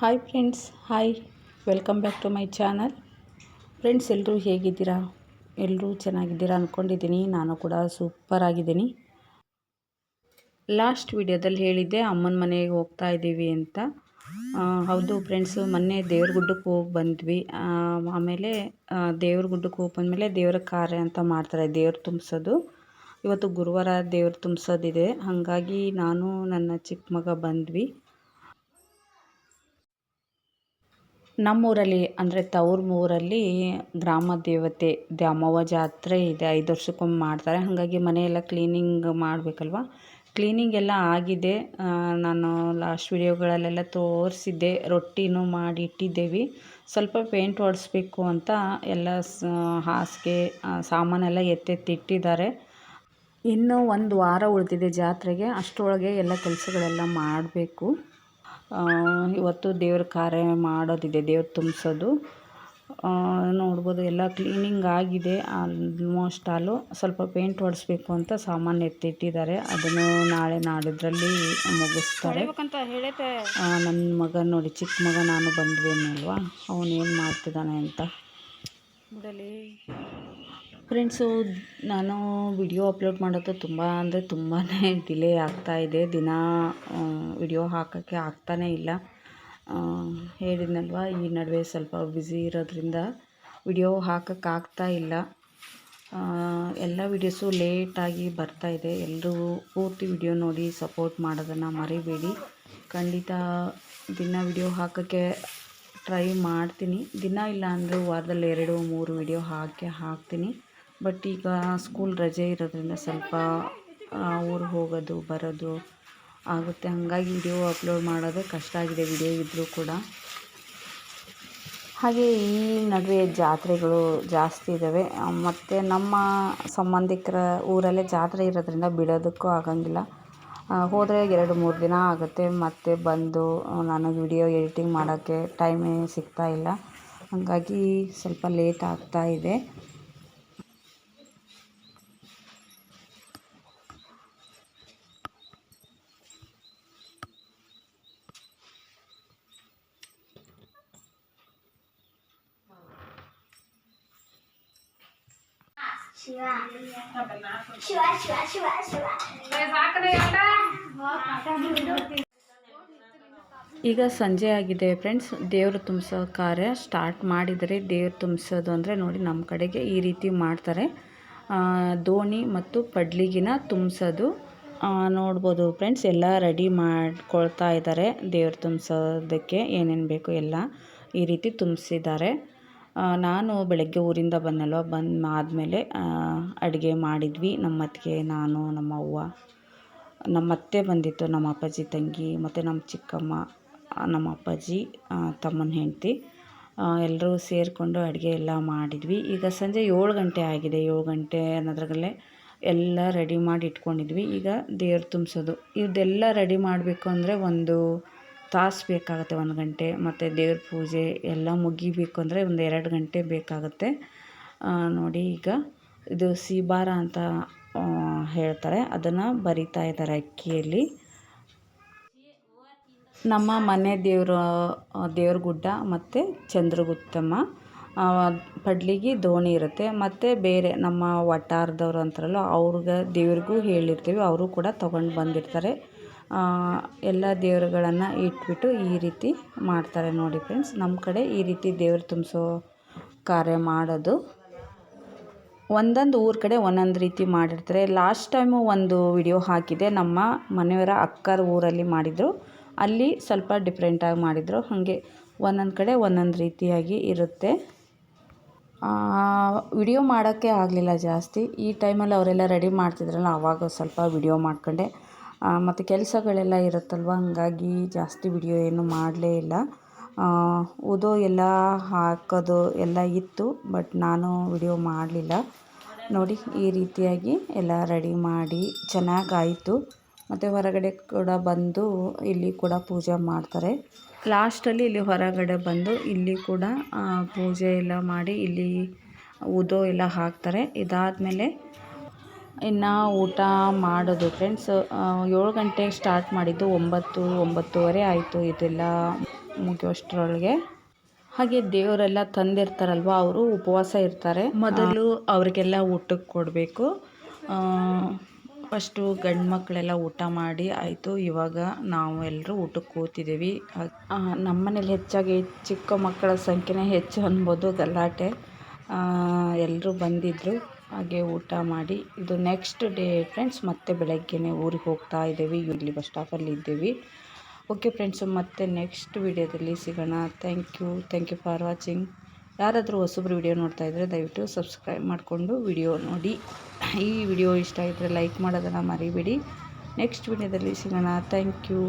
Hi friends hi welcome back to my channel friends ಎಲ್ಲರೂ ಹೇಗಿದ್ದೀರಾ? ಎಲ್ಲರೂ ಚೆನ್ನಾಗಿದ್ದೀರಾ ಅಂದ್ಕೊಂಡಿದ್ದೀನಿ ನಾನು ಕೂಡ ಸೂಪರ್ ಆಗಿದ್ದೀನಿ. ಲಾಸ್ಟ್ ವಿಡಿಯೋದಲ್ಲಿ ಹೇಳಿದ್ದೆ, ಅಮ್ಮನ ಮನೆಗೆ ಹೋಗ್ತಾ ಇದ್ದೀವಿ ಅಂತ. ಹೌದು ಫ್ರೆಂಡ್ಸು ಮೊನ್ನೆ ದೇವ್ರ ಗುಡ್ಡಕ್ಕೆ ಹೋಗಿ ಬಂದ್ವಿ. ಆಮೇಲೆ ದೇವ್ರ ಗುಡ್ಡಕ್ಕೆ ಹೋಗಿ ಬಂದಮೇಲೆ ದೇವರ ಕಾರ್ಯ ಅಂತ ಮಾಡ್ತಾರೆ, ದೇವ್ರು ತುಂಬಿಸೋದು. ಇವತ್ತು ಗುರುವಾರ ದೇವ್ರು ತುಂಬಿಸೋದಿದೆ. ಹಾಗಾಗಿ ನಾನು ನನ್ನ ಚಿಕ್ಕ ಮಗ ಬಂದ್ವಿ. ನಮ್ಮೂರಲ್ಲಿ, ಅಂದರೆ ತವ್ರ ಊರಲ್ಲಿ ಗ್ರಾಮ ದೇವತೆ ದ್ಯಾಮವ್ವ ಜಾತ್ರೆ ಇದೆ, ಐದು ವರ್ಷಕ್ಕೊಮ್ಮೆ ಮಾಡ್ತಾರೆ. ಹಾಗಾಗಿ ಮನೆಯೆಲ್ಲ ಕ್ಲೀನಿಂಗ್ ಮಾಡಬೇಕಲ್ವ? ಕ್ಲೀನಿಂಗ್ ಎಲ್ಲ ಆಗಿದೆ. ನಾನು ಲಾಸ್ಟ್ ವೀಡಿಯೋಗಳಲ್ಲೆಲ್ಲ ತೋರಿಸಿದ್ದೆ, ರೊಟ್ಟಿನೂ ಮಾಡಿ ಇಟ್ಟಿದ್ದೇವೆ ಸ್ವಲ್ಪ ಪೇಂಟ್ ಹೊಡೆಸ್ಬೇಕು ಅಂತ ಎಲ್ಲ ಹಾಸಿಗೆ ಸಾಮಾನೆಲ್ಲ ಎತ್ತೆತ್ತಿಟ್ಟಿದ್ದಾರೆ. ಇನ್ನೂ ಒಂದು ವಾರ ಉಳಿದಿದೆ ಜಾತ್ರೆಗೆ, ಅಷ್ಟರೊಳಗೆ ಎಲ್ಲ ಕೆಲಸಗಳೆಲ್ಲ ಮಾಡಬೇಕು. ಇವತ್ತು ದೇವ್ರ ಕಾರ್ಯ ಮಾಡೋದಿದೆ ದೇವ್ರು ತುಂಬಿಸೋದು. ನೋಡ್ಬೋದು ಎಲ್ಲ ಕ್ಲೀನಿಂಗ್ ಆಗಿದೆ ಆಲ್ಮೋಸ್ಟ್ ಆಲು ಸ್ವಲ್ಪ ಪೇಂಟ್ ಹೊಡೆಸ್ಬೇಕು ಅಂತ ಸಾಮಾನು ಎತ್ತಿಟ್ಟಿದ್ದಾರೆ. ಅದನ್ನು ನಾಳೆ ನಾಡಿದ್ರಲ್ಲಿ ಮುಗಿಸ್ತಾರೆ. ನನ್ನ ಮಗ ನೋಡಿ ಚಿಕ್ಕ ಮಗ ನಾನು ಬಂದ್ವಿ ಅನ್ನಲ್ವಾ? ಅವನು ಏನು ಮಾಡ್ತಿದ್ದಾನೆ ಅಂತ. ಫ್ರೆಂಡ್ಸು ನಾನು ವಿಡಿಯೋ ಅಪ್ಲೋಡ್ ಮಾಡೋದು ತುಂಬ ಅಂದರೆ ತುಂಬಾ ಡಿಲೇ ಆಗ್ತಾ ಇದೆ. ದಿನ ವಿಡಿಯೋ ಹಾಕೋಕ್ಕೆ ಆಗ್ತಾನೇ ಇಲ್ಲ. ಹೇಳಿದ್ನಲ್ವ, ಈ ನಡುವೆ ಸ್ವಲ್ಪ ಬ್ಯುಸಿ ಇರೋದ್ರಿಂದ ವಿಡಿಯೋ ಹಾಕೋಕ್ಕಾಗ್ತಾ ಇಲ್ಲ. ಎಲ್ಲ ವಿಡಿಯೋಸು ಲೇಟಾಗಿ ಬರ್ತಾ ಇದೆ. ಎಲ್ಲರೂ ಪೂರ್ತಿ ವಿಡಿಯೋ ನೋಡಿ ಸಪೋರ್ಟ್ ಮಾಡೋದನ್ನು ಮರಿಬೇಡಿ. ಖಂಡಿತ ದಿನ ವಿಡಿಯೋ ಹಾಕೋಕ್ಕೆ ಟ್ರೈ ಮಾಡ್ತೀನಿ. ದಿನ ಇಲ್ಲ ಅಂದರೆ ವಾರದಲ್ಲಿ ಎರಡು, ಮೂರು ವಿಡಿಯೋ ಹಾಕಿ, ಹಾಕ್ತೀನಿ. ಬಟ್ ಈಗ ಸ್ಕೂಲ್ ರಜೆ ಇರೋದ್ರಿಂದ ಸ್ವಲ್ಪ ಊರಿಗೆ ಹೋಗೋದು, ಬರೋದು ಆಗುತ್ತೆ. ಹಾಗಾಗಿ ವಿಡಿಯೋ ಅಪ್ಲೋಡ್ ಮಾಡೋದೇ ಕಷ್ಟ ಆಗಿದೆ ವಿಡಿಯೋ ಇದ್ದರೂ ಕೂಡ. ಹಾಗೆ ಈ ನಡುವೆ ಜಾತ್ರೆಗಳು ಜಾಸ್ತಿ ಇದ್ದಾವೆ ಮತ್ತು ನಮ್ಮ ಸಂಬಂಧಿಕರ ಊರಲ್ಲೇ ಜಾತ್ರೆ ಇರೋದ್ರಿಂದ ಬಿಡೋದಕ್ಕೂ ಆಗಂಗಿಲ್ಲ. ಹೋದರೆ ಎರಡು ಮೂರು ದಿನ ಆಗುತ್ತೆ. ಮತ್ತೆ ಬಂದು ನನಗೆ ವಿಡಿಯೋ ಎಡಿಟಿಂಗ್ ಮಾಡೋಕ್ಕೆ ಟೈಮೇ ಸಿಗ್ತಾ ಇಲ್ಲ. ಹಾಗಾಗಿ ಸ್ವಲ್ಪ ಲೇಟ್ ಆಗ್ತಾ ಇದೆ. ಶಿವ. ಶಿವ ಶಿವ ಶಿವ ಶಿವ. ಈಗ ಸಂಜೆ ಆಗಿದೆ ಫ್ರೆಂಡ್ಸ್ ದೇವರು ತುಂಬಿಸೋ ಕಾರ್ಯ ಸ್ಟಾರ್ಟ್ ಮಾಡಿದರೆ ದೇವ್ರು ತುಂಬಿಸೋದು ಅಂದರೆ ನೋಡಿ ನಮ್ಮ ಕಡೆಗೆ ಈ ರೀತಿ ಮಾಡ್ತಾರೆ. ಆ, ದೋಣಿ ಮತ್ತು ಪಡ್ಲಿಗಿನ ತುಂಬಿಸೋದು. ನೋಡ್ಬೋದು ಫ್ರೆಂಡ್ಸ್ ಎಲ್ಲ ರೆಡಿ ಮಾಡ್ಕೊಳ್ತಾ ಇದ್ದಾರೆ ದೇವ್ರು ತುಂಬಿಸೋದಕ್ಕೆ ಏನೇನು ಬೇಕು ಎಲ್ಲ ಈ ರೀತಿ ತುಂಬಿಸಿದ್ದಾರೆ. ನಾನು ಬೆಳಗ್ಗೆ ಊರಿಂದ ಬಂದಲ್ವ ಬಂದು ಆದಮೇಲೆ ಅಡುಗೆ ಮಾಡಿದ್ವಿ. ನಮ್ಮ ಅತ್ತಿಗೆ ನಾನು, ನಮ್ಮ ಅವ್ವ ನಮ್ಮ ಅತ್ತೆ ಬಂದಿತ್ತು, ನಮ್ಮ ಅಪ್ಪಾಜಿ ತಂಗಿ, ಮತ್ತು ನಮ್ಮ ಚಿಕ್ಕಮ್ಮ, ನಮ್ಮ ಅಪ್ಪಾಜಿ ತಮ್ಮನ ಹೆಂಡತಿ ಎಲ್ಲರೂ ಸೇರಿಕೊಂಡು ಅಡುಗೆ ಎಲ್ಲ ಮಾಡಿದ್ವಿ. ಈಗ ಸಂಜೆ ಏಳು ಗಂಟೆ ಆಗಿದೆ. ಏಳು ಗಂಟೆ ಅನ್ನೋದ್ರಲ್ಲೇ ಎಲ್ಲ ರೆಡಿ ಮಾಡಿ ಇಟ್ಕೊಂಡಿದ್ವಿ. ಈಗ ದೇವ್ರು ತುಂಬಿಸೋದು. ಇದೆಲ್ಲ ರೆಡಿ ಮಾಡಬೇಕು ಅಂದರೆ ಒಂದು ತಾಸು ಬೇಕಾಗುತ್ತೆ ಒಂದು ಗಂಟೆ, ಮತ್ತು ದೇವ್ರ ಪೂಜೆ ಎಲ್ಲ ಮುಗಿಬೇಕು ಅಂದರೆ ಒಂದು ಎರಡು ಗಂಟೆ ಬೇಕಾಗುತ್ತೆ. ನೋಡಿ ಈಗ ಇದು ಸೀಬಾರ ಅಂತ ಹೇಳ್ತಾರೆ. ಅದನ್ನು ಬರಿತಾ ಇದ್ದಾರೆ ಅಕ್ಕಿಯಲ್ಲಿ. ನಮ್ಮ ಮನೆ ದೇವರು, ದೇವ್ರ ಗುಡ್ಡ ಮತ್ತು ಚಂದ್ರಗುತ್ತಮ್ಮ. ಪಡ್ಲಿಗೆ ದೋಣಿ ಇರುತ್ತೆ. ಮತ್ತು ಬೇರೆ ನಮ್ಮ ವಟಾರದವ್ರು ಅಂತಾರಲ್ಲ, ಅವ್ರಿಗೆ ದೇವ್ರಿಗೂ ಹೇಳಿರ್ತೀವಿ. ಅವರು ಕೂಡ ತೊಗೊಂಡು ಬಂದಿರ್ತಾರೆ. ಎಲ್ಲ ದೇವರುಗಳನ್ನು ಇಟ್ಬಿಟ್ಟು ಈ ರೀತಿ ಮಾಡ್ತಾರೆ ನೋಡಿ ಫ್ರೆಂಡ್ಸ್. ನಮ್ಮ ಕಡೆ ಈ ರೀತಿ ದೇವ್ರು ತುಂಬಿಸೋ ಕಾರ್ಯ ಮಾಡೋದು ಒಂದೊಂದು ಊರ ಕಡೆ ಒಂದೊಂದು ರೀತಿ ಮಾಡಿರ್ತಾರೆ. ಲಾಸ್ಟ್ ಟೈಮು ಒಂದು ವಿಡಿಯೋ ಹಾಕಿದೆ. ನಮ್ಮ ಮನೆಯವರ ಅಕ್ಕರ ಊರಲ್ಲಿ ಮಾಡಿದರು. ಅಲ್ಲಿ ಸ್ವಲ್ಪ ಡಿಫ್ರೆಂಟಾಗಿ ಮಾಡಿದರು. ಹಾಗೆ ಒಂದೊಂದು ಕಡೆ ಒಂದೊಂದು ರೀತಿಯಾಗಿ ಇರುತ್ತೆ. ವಿಡಿಯೋ ಮಾಡೋಕ್ಕೆ ಆಗಲಿಲ್ಲ ಜಾಸ್ತಿ. ಈ ಟೈಮಲ್ಲಿ ಅವರೆಲ್ಲ ರೆಡಿ ಮಾಡ್ತಿದ್ರಲ್ಲ ಆವಾಗ ಸ್ವಲ್ಪ ವಿಡಿಯೋ ಮಾಡ್ಕೊಂಡೆ. ಮತ್ತು ಕೆಲಸಗಳೆಲ್ಲ ಇರುತ್ತಲ್ವ? ಹಾಗಾಗಿ ಜಾಸ್ತಿ ವಿಡಿಯೋ ಏನು ಮಾಡಲೇ ಇಲ್ಲ. ಉದೋ ಎಲ್ಲ ಹಾಕೋದು ಎಲ್ಲ ಇತ್ತು ಬಟ್ ನಾನು ವಿಡಿಯೋ ಮಾಡಲಿಲ್ಲ. ನೋಡಿ, ಈ ರೀತಿಯಾಗಿ ಎಲ್ಲ ರೆಡಿ ಮಾಡಿ ಚೆನ್ನಾಗಾಯಿತು. ಮತ್ತು ಹೊರಗಡೆ ಕೂಡ ಬಂದು ಇಲ್ಲಿ ಕೂಡ ಪೂಜೆ ಮಾಡ್ತಾರೆ. ಲಾಸ್ಟಲ್ಲಿ ಇಲ್ಲಿ ಹೊರಗಡೆ ಬಂದು ಇಲ್ಲಿ ಕೂಡ ಪೂಜೆ ಎಲ್ಲ ಮಾಡಿ ಇಲ್ಲಿ ಉದೋ ಎಲ್ಲ ಹಾಕ್ತಾರೆ. ಇದಾದಮೇಲೆ ಇನ್ನು ಊಟ ಮಾಡೋದು ಫ್ರೆಂಡ್ಸ್ ಏಳು ಗಂಟೆಗೆ ಸ್ಟಾರ್ಟ್ ಮಾಡಿದ್ದು ಒಂಬತ್ತು ಒಂಬತ್ತುವರೆ ಆಯಿತು ಇದೆಲ್ಲ ಮುಗಿಯೋಷ್ಟರೊಳಗೆ. ಹಾಗೆ ದೇವರೆಲ್ಲ ತಂದಿರ್ತಾರಲ್ವ ಅವರು ಉಪವಾಸ ಇರ್ತಾರೆ. ಮೊದಲು ಅವರಿಗೆಲ್ಲ ಊಟಕ್ಕೆ ಕೊಡಬೇಕು. ಫಸ್ಟು ಗಂಡು ಮಕ್ಕಳೆಲ್ಲ ಊಟ ಮಾಡಿ ಆಯಿತು ಇವಾಗ ನಾವು ಎಲ್ಲರೂ ಊಟಕ್ಕೆ ಕೂತಿದ್ದೀವಿ. ನಮ್ಮನೇಲಿ ಹೆಚ್ಚಾಗಿ ಚಿಕ್ಕ ಮಕ್ಕಳ ಸಂಖ್ಯೆನೇ ಹೆಚ್ಚು ಅನ್ಬೋದು ಗಲಾಟೆ. ಎಲ್ಲರೂ ಬಂದಿದ್ದರು ಹಾಗೆ ಊಟ ಮಾಡಿ. ಇದು ನೆಕ್ಸ್ಟ್ ಡೇ ಫ್ರೆಂಡ್ಸ್ ಮತ್ತೆ ಬೆಳಗ್ಗೆನೇ ಊರಿಗೆ ಹೋಗ್ತಾ ಇದ್ದೀವಿ. ಇಲ್ಲಿ ಬಸ್ ಸ್ಟಾಪಲ್ಲಿ ಇದ್ದೀವಿ. ಓಕೆ ಫ್ರೆಂಡ್ಸು ಮತ್ತೆ ನೆಕ್ಸ್ಟ್ ವಿಡಿಯೋದಲ್ಲಿ ಸಿಗೋಣ. Thank you thank you for watching ಯಾರಾದರೂ ಹೊಸಬ್ರು ವಿಡಿಯೋ ನೋಡ್ತಾ ಇದ್ದರೆ ದಯವಿಟ್ಟು ಸಬ್ಸ್ಕ್ರೈಬ್ ಮಾಡಿಕೊಂಡು ವಿಡಿಯೋ ನೋಡಿ. ಈ ವಿಡಿಯೋ ಇಷ್ಟ ಇದ್ದರೆ ಲೈಕ್ ಮಾಡೋದನ್ನು ಮರಿಬೇಡಿ. ನೆಕ್ಸ್ಟ್ ವಿಡಿಯೋದಲ್ಲಿ ಸಿಗೋಣ. Thank you